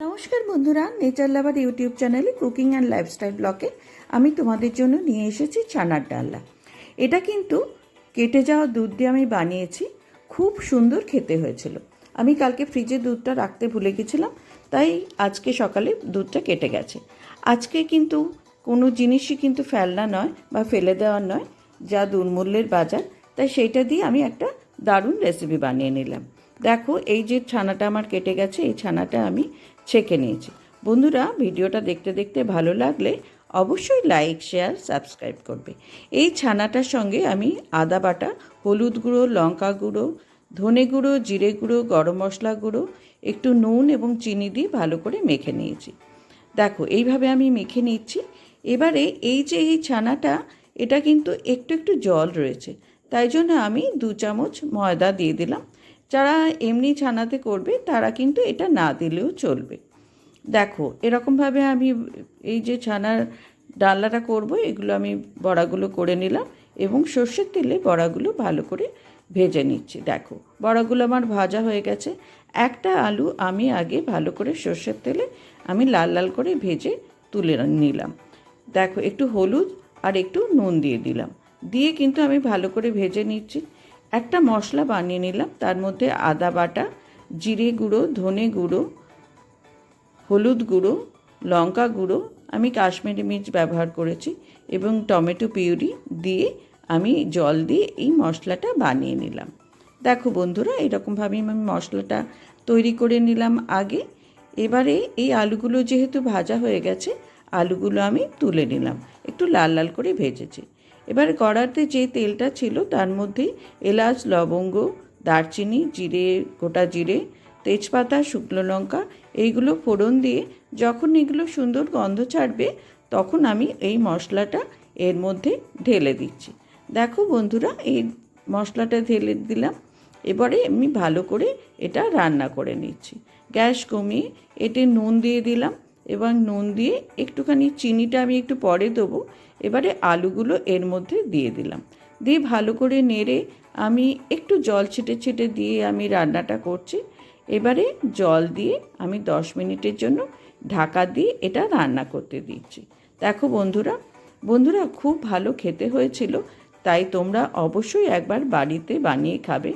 নমস্কার বন্ধুরা nature lover YouTube চ্যানেলে কুকিং অ্যান্ড লাইফস্টাইল ব্লকে আমি তোমাদের জন্য নিয়ে এসেছি ছানার ডালনা। এটা কিন্তু কেটে যাওয়া দুধ দিয়ে আমি বানিয়েছি, খুব সুন্দর খেতে হয়েছিল। আমি কালকে ফ্রিজে দুধটা রাখতে ভুলে গেছিলাম, তাই আজকে সকালে দুধটা কেটে গেছে। আজকে কিন্তু কোনো জিনিসই কিন্তু ফেলনা নয় বা ফেলে দেওয়ার নয়, যা দুর্মূল্যের বাজার, তাই সেইটা দিয়ে আমি একটা দারুণ রেসিপি বানিয়ে নিলাম। দেখো, এই যে ছানাটা আমার কেটে গেছে, এই ছানাটা আমি ছেঁকে নিয়েছি। বন্ধুরা, ভিডিওটা দেখতে দেখতে ভালো লাগলে অবশ্যই লাইক, শেয়ার, সাবস্ক্রাইব করবে। এই ছানাটার সঙ্গে আমি আদা বাটা, হলুদ গুঁড়ো, লঙ্কা গুঁড়ো, ধনে গুঁড়ো, জিরে গুঁড়ো, গরম মশলা গুঁড়ো, একটু নুন এবং চিনি দিয়ে ভালো করে মেখে নিয়েছি। দেখো, এইভাবে আমি মেখে নিচ্ছি। এবারে এই যে এই ছানাটা, এটা কিন্তু একটু একটু জল রয়েছে। তাই জন্য আমি দু চামচ ময়দা দিয়ে দিলাম। যারা এমনি ছানাতে করবে, তারা কিন্তু এটা না দিলেও চলবে। দেখো, এরকমভাবে আমি এই যে ছানার ডাল্লাটা করব, এগুলো আমি বড়াগুলো করে নিলাম এবং সর্ষের তেলে বড়াগুলো ভালো করে ভেজে নিচ্ছি। দেখো, বড়াগুলো আমার ভাজা হয়ে গেছে। একটা আলু আমি আগে ভালো করে সর্ষের তেলে আমি লাল লাল করে ভেজে তুলে নিলাম। দেখো, একটু হলুদ আর একটু নুন দিয়ে দিলাম। দিয়ে কিন্তু আমি ভালো করে ভেজে নিচ্ছি। একটা মশলা বানিয়ে নিলাম। তার মধ্যে আদা বাটা, জিরে গুঁড়ো, ধনে গুঁড়ো, হলুদ গুঁড়ো, লঙ্কা গুঁড়ো, আমি কাশ্মীরি মির্চ ব্যবহার করেছি এবং টমেটো পিউরি দিয়ে আমি জল দিয়ে এই মশলাটা বানিয়ে নিলাম। দেখো বন্ধুরা, এরকমভাবেই আমি মশলাটা তৈরি করে নিলাম আগে। এবারে এই আলুগুলো যেহেতু ভাজা হয়ে গেছে, আলুগুলো আমি তুলে নিলাম। একটু লাল লাল করে ভেজেছি। এবার কড়াতে যে তেলটা ছিল তার মধ্যে এলাচ, লবঙ্গ, দারচিনি, জিরে, গোটা জিরে, তেজপাতা, শুকনো লঙ্কা এইগুলো ফোড়ন দিয়ে যখন এগুলো সুন্দর গন্ধ ছাড়বে তখন আমি এই মশলাটা এর মধ্যে ঢেলে দিচ্ছি। দেখো বন্ধুরা, এই মশলাটা ঢেলে দিলাম। এবারে আমি ভালো করে এটা রান্না করে নিচ্ছি। গ্যাস কমিয়ে এতে নুন দিয়ে দিলাম। এবং নুন দিয়ে একটুখানি চিনিটা আমি একটু পরে দেবো। এবারে আলুগুলো এর মধ্যে দিয়ে দিলাম। দিয়ে ভালো করে নেড়ে আমি একটু জল ছিটে ছিটে দিয়ে আমি রান্নাটা করছি। এবারে জল দিয়ে আমি দশ মিনিটের জন্য ঢাকা দিয়ে এটা রান্না করতে দিচ্ছি। দেখো বন্ধুরা বন্ধুরা খুব ভালো খেতে হয়েছিল, তাই তোমরা অবশ্যই একবার বাড়িতে বানিয়ে খাবে।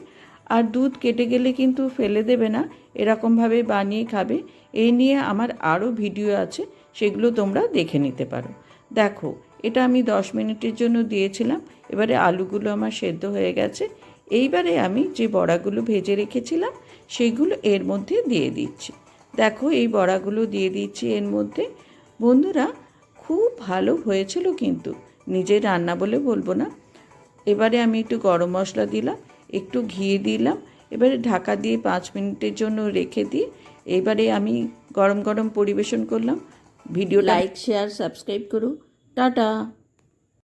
আর দুধ কেটে গেলে কিন্তু ফেলে দেবে না, এরকমভাবে বানিয়ে খাবে। এই নিয়ে আমার আরও ভিডিও আছে, সেগুলো তোমরা দেখে নিতে পারো। দেখো, এটা আমি দশ মিনিটের জন্য দিয়েছিলাম, এবারে আলুগুলো আমার সেদ্ধ হয়ে গেছে। এইবারে আমি যে বড়াগুলো ভেজে রেখেছিলাম, সেগুলো এর মধ্যে দিয়ে দিচ্ছি। দেখো, এই বড়াগুলো দিয়ে দিচ্ছি এর মধ্যে। বন্ধুরা, খুব ভালো হয়েছিল কিন্তু, নিজের রান্না বলে বলব না। এবারে আমি একটু গরম মশলা দিলাম একটু ঘি দিলাম। এবারে ঢাকা দিয়ে পাঁচ মিনিটের জন্য রেখে দিই। এবারে আমি গরম গরম পরিবেশন করলাম। ভিডিও লাইক শেয়ার সাবস্ক্রাইব করুন টাটা!